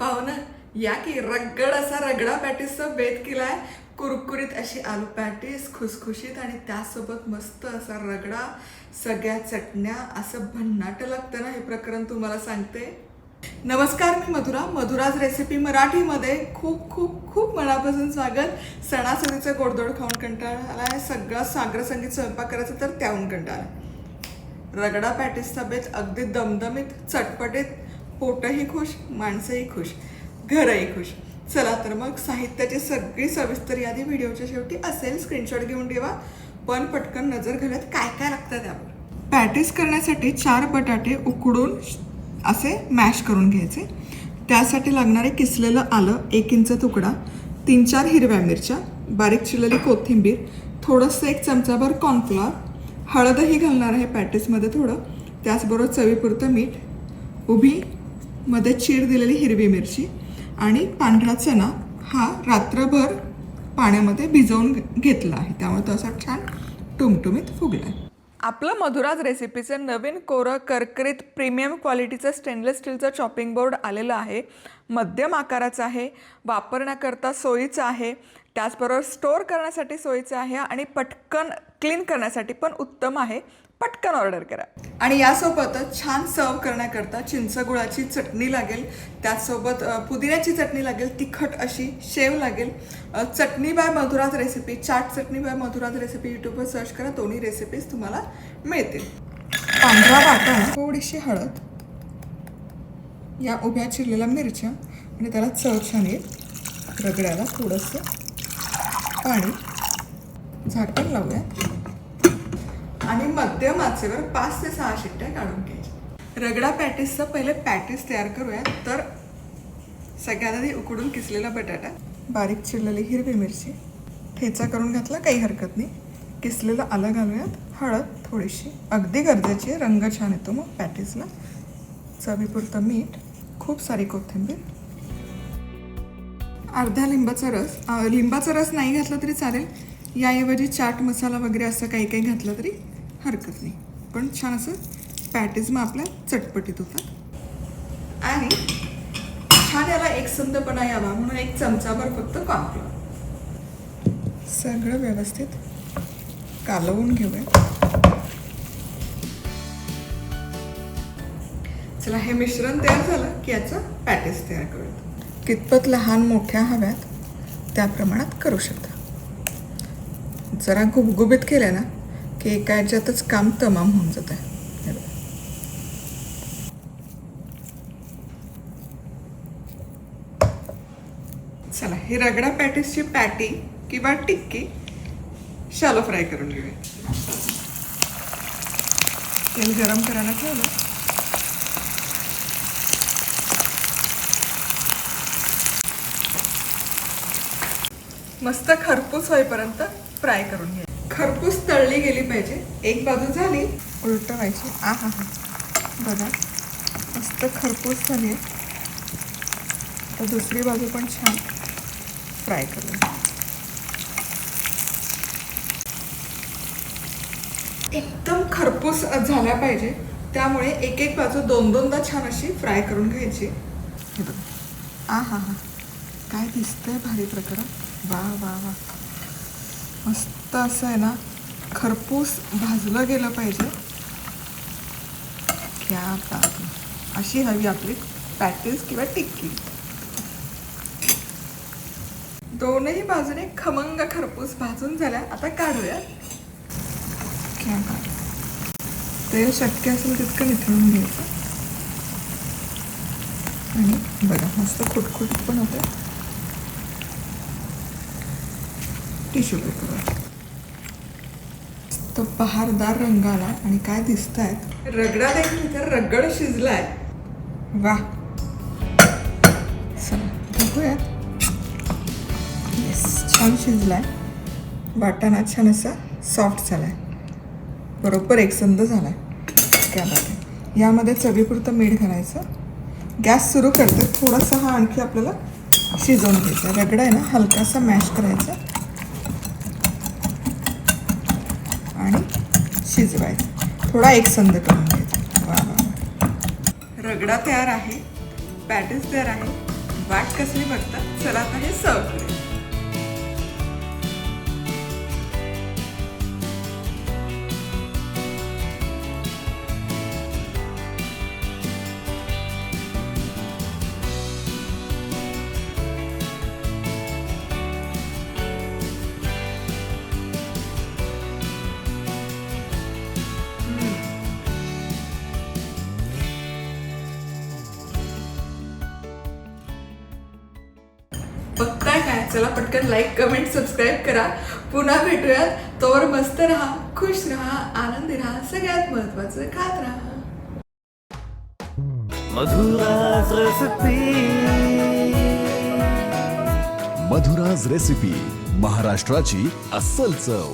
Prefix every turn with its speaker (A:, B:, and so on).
A: पाहुणा या की रगड असा रगडा पॅटीसचा बेत केलाय. कुरकुरीत अशी आलू पॅटीस खुसखुशीत आणि त्यासोबत मस्त असा रगडा सगळ्या चटण्या असं भन्नाट लागतं ना हे प्रकरण तुम्हाला सांगते. नमस्कार मी मधुरा मधुराज रेसिपी मराठीमध्ये. खूप खूप खूप मनापासून स्वागत. सणासुदीचं गोडधोड खाऊन कंटाळा आला आहे सगळं सागर संगीत स्वयंपाक करायचं तर त्याहून कंटाळा. रगडा पॅटीसचा बेत अगदी दमदमीत चटपटीत पोटही खुश माणसंही खुश घरही खुश. चला तर मग साहित्याची सगळी सविस्तर यादी व्हिडिओच्या शेवटी असेल. स्क्रीनशॉट घेऊन ठेवा. पण पटकन नजर घालत काय काय लागतं त्यावर. पॅटीस करण्यासाठी चार बटाटे उकडून असे मॅश करून घ्यायचे. त्यासाठी लागणारे किसलेलं आलं एक इंच तुकडा तीन चार हिरव्या मिरच्या बारीक चिरलेली कोथिंबीर थोडंसं एक चमचाभर कॉर्नफ्लॉर हळदही घालणार आहे पॅटीसमध्ये थोडं. त्याचबरोबर चवीपुरतं मीठ उभी मध्ये चीर दिलेली हिरवी मिरची आणि पांढरा चणा हा रात्रभर पाण्यामध्ये भिजवून घेतला आहे. त्यामुळे तो असा छान टुमटुमीत फुगला आहे आपलं मधुराज रेसिपीचं नवीन कोरं करकरीत प्रीमियम क्वालिटीचं स्टेनलेस स्टीलचं चॉपिंग बोर्ड आलेलं आहे. मध्यम आकाराचं आहे वापरण्याकरता सोयीचं आहे. त्याचबरोबर स्टोअर करण्यासाठी सोयीचं आहे आणि पटकन क्लीन करण्यासाठी पण उत्तम आहे. पटकन ऑर्डर करा. आणि यासोबतच छान सर्व करण्याकरता चिंचगुळाची चटणी लागेल. त्याचसोबत पुदिन्याची चटणी लागेल तिखट अशी शेव लागेल. Chutney by Madhura's recipe chaat chutney by Madhura's recipe यूट्यूबवर सर्च करा दोन्ही रेसिपीज तुम्हाला मिळतील. पांढरा वाटा थोडीशी हळद या उभ्या चिरलेल्या मिरच्या आणि त्याला चव छान येईल रगड्याला थोडंसं पाणी. झाकण लावूया. आणि मध्यम आचेवर पाच ते सहा शिट्ट्या काढून घ्यायच्या. रगडा पॅटीसचं पहिले पॅटीस तयार करूया. तर सगळ्यात आधी उकडून किसलेला बटाटा बारीक चिरलेली हिरवी मिरची ठेचा करून घातला काही हरकत नाही. किसलेलं आलं घालूयात. हळद थोडीशी. अगदी गरजेची आहे. रंग छान येतो मग पॅटीसला. चवीपुरतं मीठ खूप सारी कोथिंबीर. अर्धा लिंबाचा रस. लिंबाचा रस नाही घातला तरी चालेल. याऐवजी चाट मसाला वगैरे असं काही काही घातलं तरी हरकत नाही. पण छान असं पॅटीज मग आपल्या चटपटीत होतात आणि छान याला एकसंधपणा यावा म्हणून एक चमचाभर फक्त कॉर्नफ्लॉवर सगळं व्यवस्थित कालवून घेऊया. चला हे मिश्रण तयार झालं की याचं पॅटीस तयार करूयात कितपत लहान मोठ्या हव्यात त्या प्रमाणात करू शकता. जरा गुबगुबीत केल्या ना की एका ह्याच्यातच काम तमाम होऊन जात आहे. हे चला ही रगडा पॅटीसची पॅटी किंवा टिक्की शालो फ्राय करून घेऊया. तेल गरम करायला ठेवलं. मस्त खरपूस होईपर्यंत फ्राय करून घ्या खरपूस तळली गेली पाहिजे. एक बाजू झाली उलटवायची आ हा हा. बघा मस्त खरपूस झाली आहे. तर दुसरी बाजू पण छान फ्राय करू एकदम खरपूस झाल्या पाहिजे. त्यामुळे एक एक बाजू दोन दोनदा छान अशी फ्राय करून घ्यायची. हे बघा. आ हा हा. काय दिसतंय भारी प्रकरण. वा वा वा. मस्त असं आहे ना खरपूस भाजलं गेलं पाहिजे. घ्या बात अशी हवी आपली पॅटीस किंवा टिक्की. दोनही बाजूने खमंग खरपूस भाजून झाल्या. आता काढूया. क्या तेल शक्य असेल तितकं निथळून घ्यायचं. आणि बघा मस्त खुटखुट पण होतं टिश्यू पेपर. तो बहारदार रंग आला आणि काय दिसत आहेत रगडा देखील तर रगड शिजलाय. वा. चला बघूयात. येस छान शिजलाय. वाटाणा छान असा सॉफ्ट झालाय. बरोबर एकसंध झालाय. क्या बात आहे यामध्ये चवीपुरतं मीठ घालायचं. गॅस सुरू करते. थोडासा हा आणखी आपल्याला शिजवून घ्यायचा. रगडा आहे ना हलकासा मॅश करायचा आणि शिजवायचं थोडा एकसंध करून घ्यायचा वा वा वा. रगडा तयार आहे पॅटीस तयार आहे. वाट कसली बघता चला आता हे सर्व करूया. बघताय काय? चला पटकन लाईक कमेंट सबस्क्राईब करा. पुन्हा भेटूयात. तोवर मस्त राहा खुश राहा आनंदी राहा सगळ्यात महत्वाचं खात राहा.
B: मधुराज रसपी
C: मधुराज रेसिपी महाराष्ट्राची अस्सल चव.